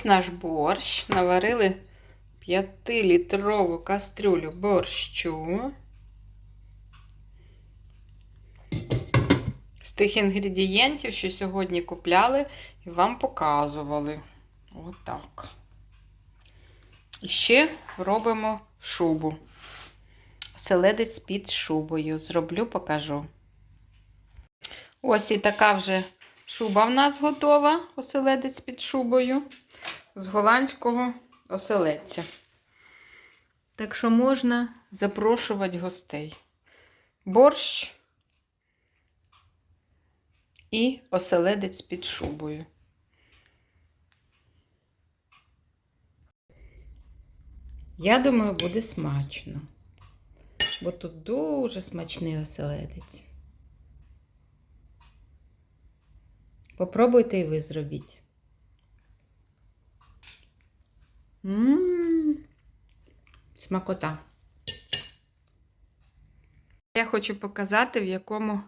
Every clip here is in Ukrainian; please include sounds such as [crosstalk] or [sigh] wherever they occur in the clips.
Ось наш борщ. Наварили 5-літрову кастрюлю борщу. З тих інгредієнтів, що сьогодні купляли і вам показували. Отак. І ще робимо шубу. Оселедець під шубою. Зроблю, покажу. Ось і така вже шуба в нас готова. Оселедець під шубою. З голландського оселедця. Так що можна запрошувати гостей. Борщ і оселедець під шубою. Я думаю, буде смачно. Бо тут дуже смачний оселедець. Попробуйте і ви зробіть. Ммм, смакота. Я хочу показати, в якому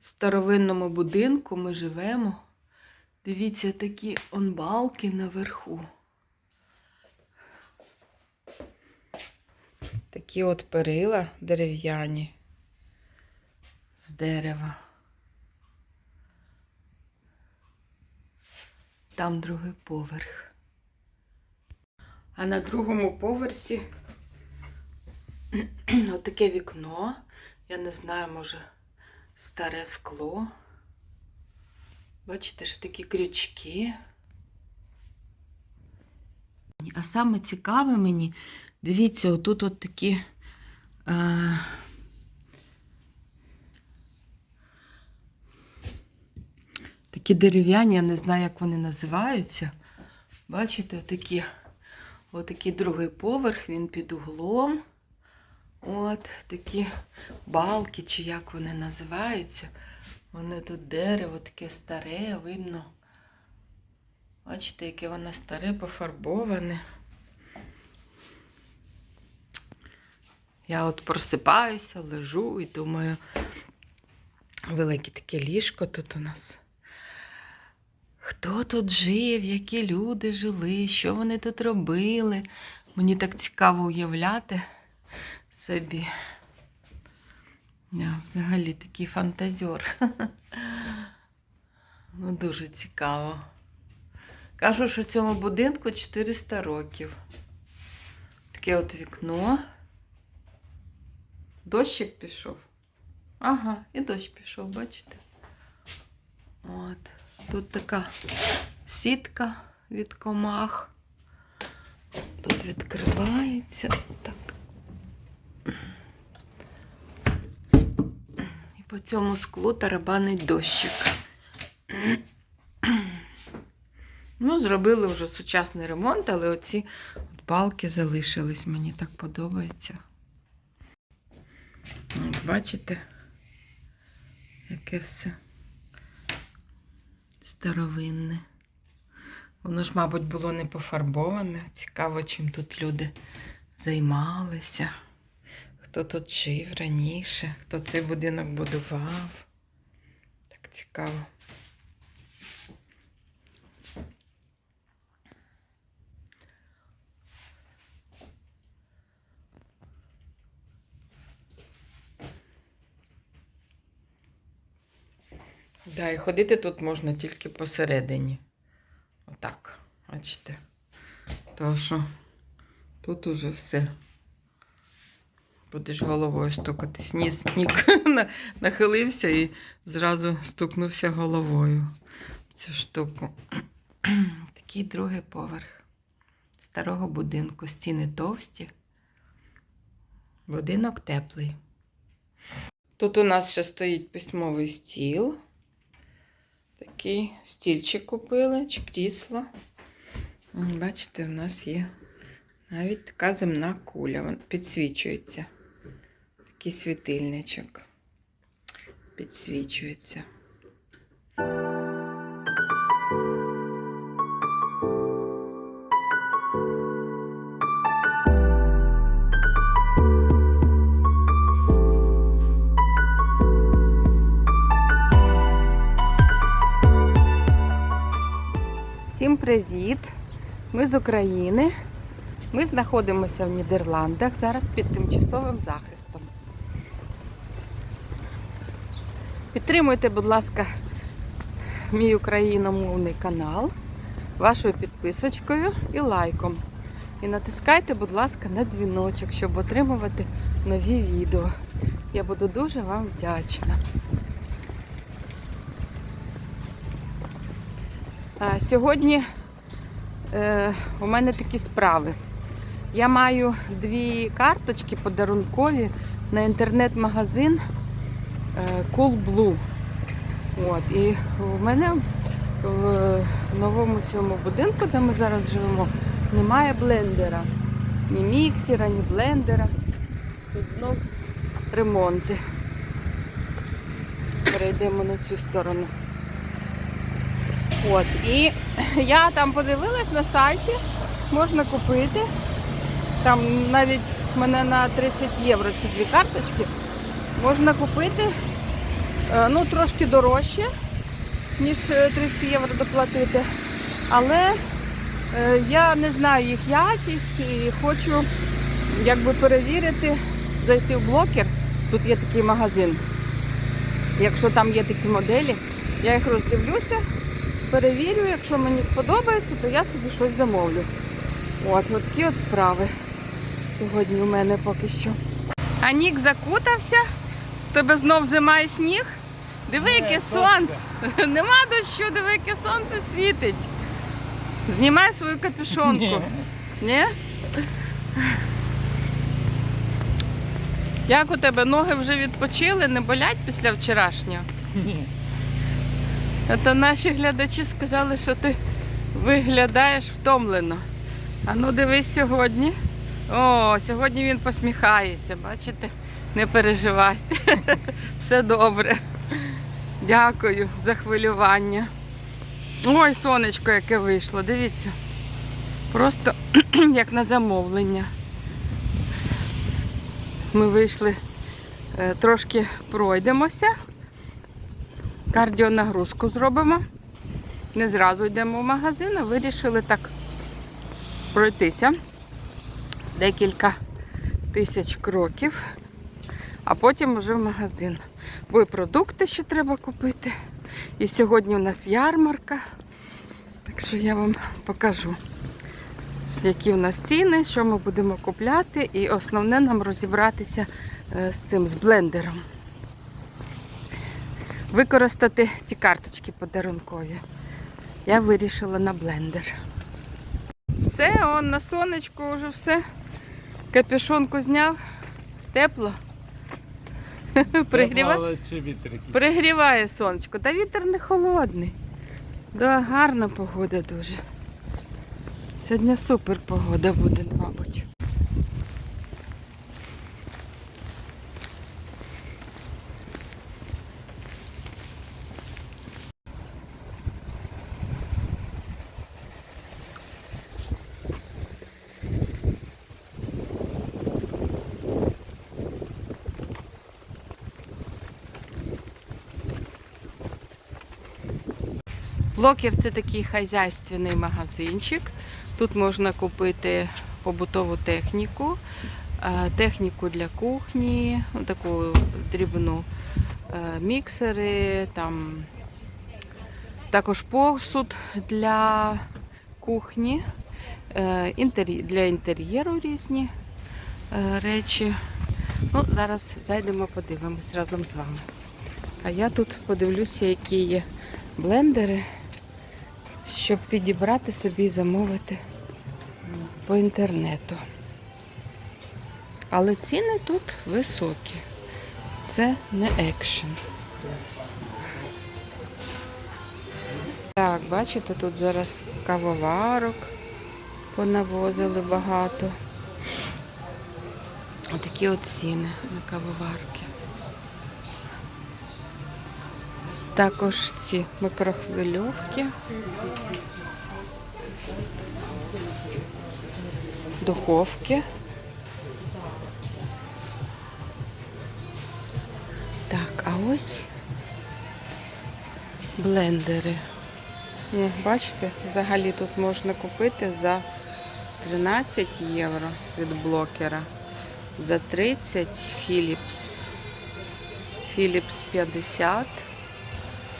старовинному будинку ми живемо. Дивіться, такі он балки наверху. Такі от перила дерев'яні з дерева. Там другий поверх. А на другому поверсі [clears throat] отаке вікно. Я не знаю, може, старе скло. Бачите, ж такі крючки. А саме цікаве мені, дивіться, отут от такі. А... Такі дерев'яні, я не знаю, як вони називаються. Бачите, отакі, отакий другий поверх, він під углом. От такі балки, чи як вони називаються. Вони тут дерево таке старе, видно. Бачите, яке воно старе, пофарбоване. Я от просипаюся, лежу і думаю, велике таке ліжко тут у нас. Хто тут жив, які люди жили, що вони тут робили? Мені так цікаво уявляти собі. Я взагалі такий фантазер. [laughs] Ну, дуже цікаво. Кажу, що цьому будинку 400 років. Таке от вікно. Дощик пішов. Ага, і дощ пішов, бачите? От. Тут така сітка від комах. Тут відкривається. Так. І по цьому склу тарабанить дощик. Ну, зробили вже сучасний ремонт, але оці от балки залишились. Мені так подобається. От, бачите, яке все старовинне. Воно ж, мабуть, було не пофарбоване. Цікаво, чим тут люди займалися. Хто тут жив раніше, хто цей будинок будував. Так цікаво. Да, і ходити тут можна тільки посередині. Отак, бачите. Тому що тут уже все. Будеш головою стукати. Сніг, [laughs] сніг нахилився і зразу стукнувся головою цю штуку. [clears throat] Такий другий поверх старого будинку. Стіни товсті. Будинок теплий. Тут у нас ще стоїть письмовий стіл. Такий стільчик купили, чи крісло. Бачите, у нас є навіть така земна куля. Вон підсвічується. Такий світильничок. Підсвічується. Всім привіт! Ми з України. Ми знаходимося в Нідерландах зараз під тимчасовим захистом. Підтримуйте, будь ласка, мій україномовний канал вашою підписочкою і лайком. І натискайте, будь ласка, на дзвіночок, щоб отримувати нові відео. Я буду дуже вам вдячна. Сьогодні е, у мене такі справи. Я маю дві карточки подарункові на інтернет-магазин е, Cool Blue. От, і у мене в новому цьому будинку, де ми зараз живемо, немає блендера. Ні міксера, ні блендера. Тут знов ремонти. Перейдемо на цю сторону. От, і я там подивилась на сайті, можна купити. Там навіть в мене на 30 євро ці дві карточки. Можна купити е, ну, трошки дорожче, ніж е, 30 євро доплатити. Але е, я не знаю їх якість і хочу якби перевірити, зайти в блокер. Тут є такий магазин. Якщо там є такі моделі, я їх роздивлюся, перевірю, якщо мені сподобається, то я собі щось замовлю. От, от такі от справи сьогодні у мене поки що. А Нік закутався, тебе знов зима і сніг. Диви, яке сонце. [laughs] Нема дощу, диви, яке сонце світить. Знімай свою капюшонку. Ні? Як у тебе ноги вже відпочили, не болять після вчорашнього? Ні. Це наші глядачі сказали, що ти виглядаєш втомлено. А ну дивись сьогодні. О, сьогодні він посміхається, бачите? Не переживайте. [laughs] Все добре. Дякую за хвилювання. Ой, сонечко, яке вийшло, дивіться. Просто [clears throat] як на замовлення. Ми вийшли, е, трошки пройдемося, кардіонагрузку зробимо. Не зразу йдемо в магазин, а вирішили так пройтися декілька тисяч кроків, а потім вже в магазин. Бо і продукти ще треба купити. І сьогодні у нас ярмарка. Так що я вам покажу, які в нас ціни, що ми будемо купляти. І основне нам розібратися е, з цим, з блендером. Використати ті карточки подарункові. Я вирішила на блендер. Все, он на сонечку вже все. Капюшонку зняв. Тепло. [laughs] Пригріва... Але чи вітер якийсь? Пригріває сонечко. Та вітер не холодний. Да, гарна погода дуже. Сьогодні супер погода буде, мабуть. Блокер це такий хазяйственний магазинчик. Тут можна купити побутову техніку, е, техніку для кухні, таку дрібну е, міксери, там також посуд для кухні, е, для інтер'єру різні речі. Ну, зараз зайдемо, подивимось разом з вами. А я тут подивлюся, які є блендери, щоб підібрати собі і замовити по інтернету. Але ціни тут високі. Це не екшен. Так, бачите, тут зараз кавоварок понавозили багато. Отакі от ціни на кавоварки. Також ці микрохвильовки. Духовки. Так, а ось блендери. Ну, бачите, взагалі тут можна купити за 13 євро від блокера. За 30 Philips. Philips 50,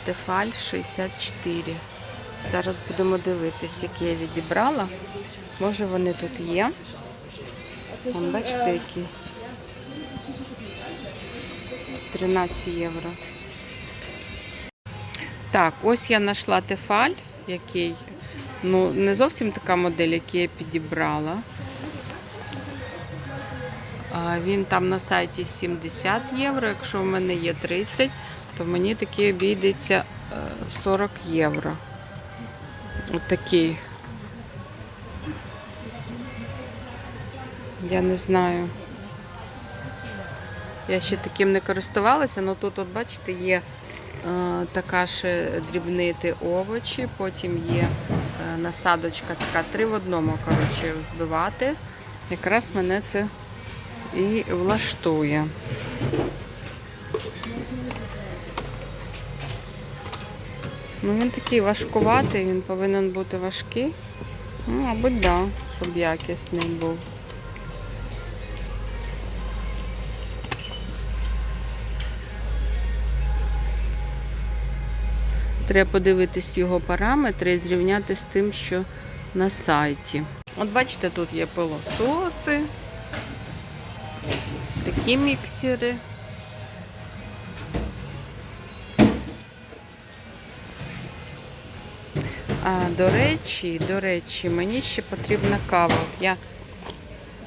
Тефаль 64. Зараз будемо дивитись, які я відібрала. Може вони тут є. Вон, бачите, які. 13 євро. Так, ось я знайшла Тефаль, який, ну, не зовсім така модель, яку я підібрала. Він там на сайті 70 євро. Якщо в мене є 30, то мені такий обійдеться е, 40 євро. От. Я не знаю. Я ще таким не користувалася, але тут, от бачите, є е, така ж дрібнити овочі, потім є е, насадочка така три в одному, коротше, збивати. Якраз мене це і влаштує. Ну, він такий важкуватий, він повинен бути важкий. Ну, мабуть, да, щоб якісний був. Треба подивитись його параметри і зрівняти з тим, що на сайті. От бачите, тут є пилососи, такі міксери. А, до речі, до речі, мені ще потрібна кава. От я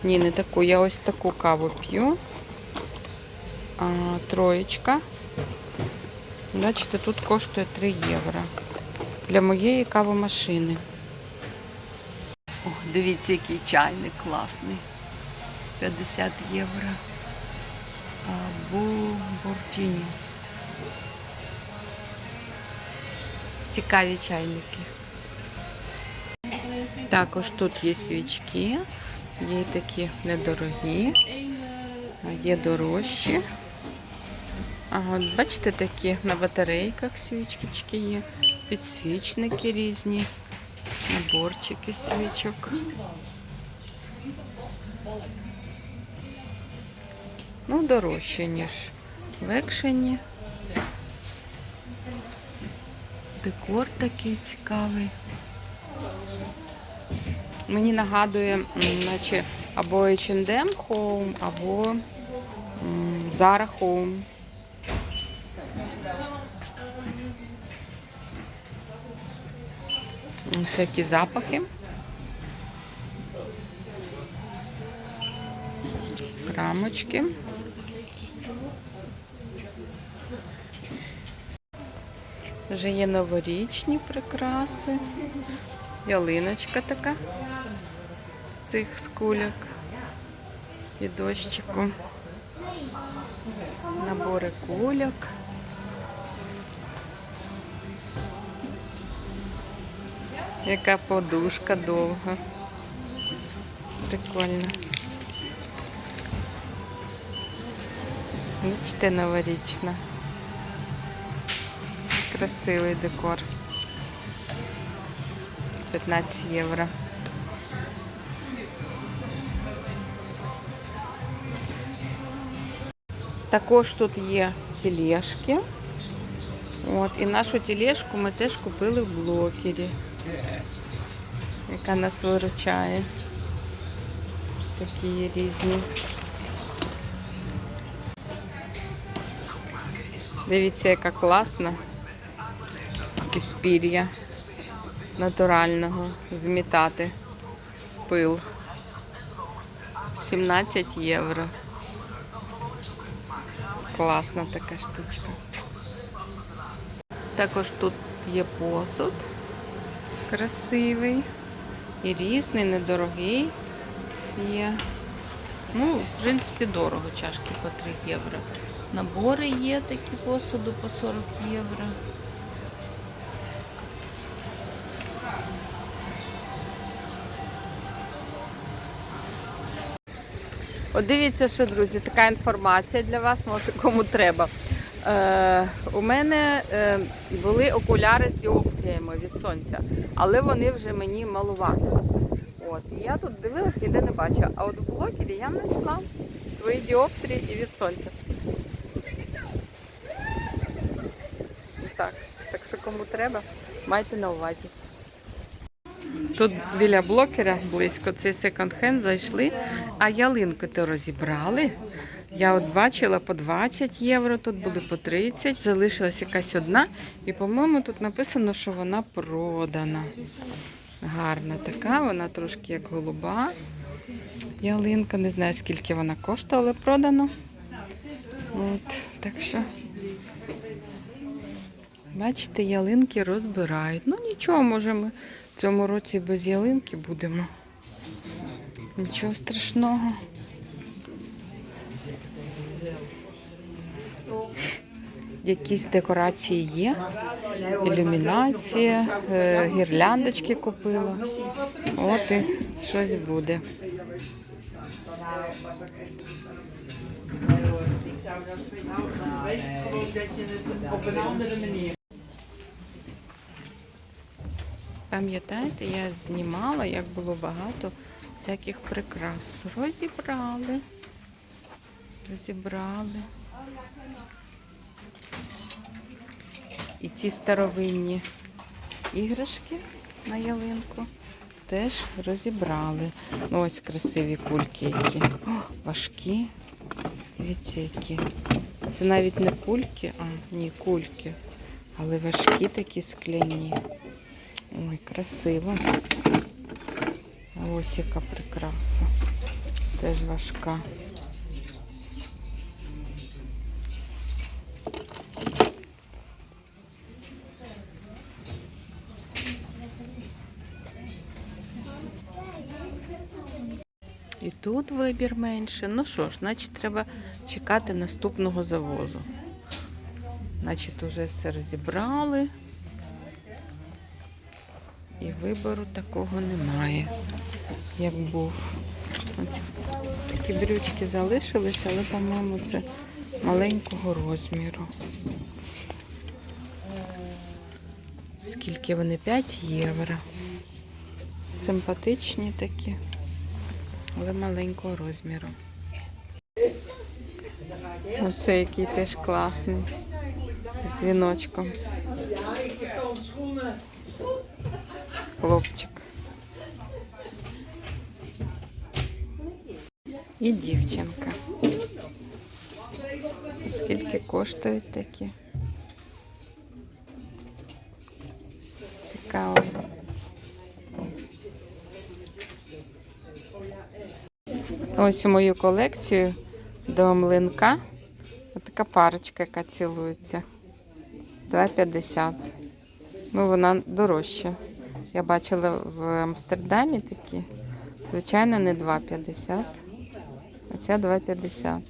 ні, не таку, я ось таку каву п'ю. А, троєчка. Бачите, тут коштує 3 євро. Для моєї кавомашини. О, дивіться, який чайник класний. 50 євро. Або Борджіні. Цікаві чайники. Також тут є свічки, є такі недорогі, є дорожчі. А от бачите, такі на батарейках свічки є, підсвічники різні, наборчики свічок. Ну, дорожче, ніж в екшені. Декор такий цікавий. Мені нагадує, наче або H&M Home, або Zara Home. Ось які запахи. Рамочки. Вже є новорічні прикраси. Ялиночка така з цих скульок і дощику. Набори кульок. Яка подушка довга. Прикольно. Бачите, новорічна. Красивий декор. 15 євро. Також тут є тележки. От, і нашу тележку ми теж купили в блокері, яка нас виручає. Такі є різні. Дивіться, яка класна. Із пір'я Натурального змітати пил. 17 євро. Класна така штучка. Також тут є посуд красивий і різний, недорогий є. Ну, в принципі, дорого чашки по 3 євро. Набори є такі посуду по 40 євро. От дивіться, що, друзі, така інформація для вас, може кому треба. Е, у мене е, були окуляри з діоптріями від сонця, але вони вже мені малувати. От, і я тут дивилась, ніде не бачила. А от в блокері я знайшла свої діоптрії і від сонця. Так, так що кому треба, майте на увазі. Тут біля блокера близько цей секонд-хенд зайшли, а ялинки то розібрали. Я от бачила по 20 євро, тут були по 30, залишилась якась одна. І, по-моєму, тут написано, що вона продана. Гарна така, вона трошки як голуба. Ялинка, не знаю скільки вона коштує, але продано. От, так що. Бачите, ялинки розбирають. Ну нічого, може ми в цьому році без ялинки будемо. Нічого страшного. Якісь декорації є, ілюмінація, е, гірляндочки купила. От і щось буде. Пам'ятаєте, я знімала, як було багато всяких прикрас. Розібрали. Розібрали. І ці старовинні іграшки на ялинку теж розібрали. Ну, ось красиві кульки які. О, важкі. Дивіться, які. Це навіть не кульки, а ні, кульки. Але важкі такі скляні. Ой, красиво. Ось яка прикраса. Теж важка. І тут вибір менше. Ну що ж, значить, треба чекати наступного завозу. Значить, вже все розібрали. І вибору такого немає, як був. Такі брючки залишилися, але, по-моєму, це маленького розміру. Скільки вони? 5 євро. Симпатичні такі, але маленького розміру. Оце який теж класний. Дзвіночком. Хлопчик. І дівчинка. Скільки коштують такі? Цікаво. Ось у мою колекцію до млинка. Така парочка, яка цілується. 2,50. Ну, вона дорожча. Я бачила в Амстердамі такі. Звичайно, не 2,50, а ця 2,50.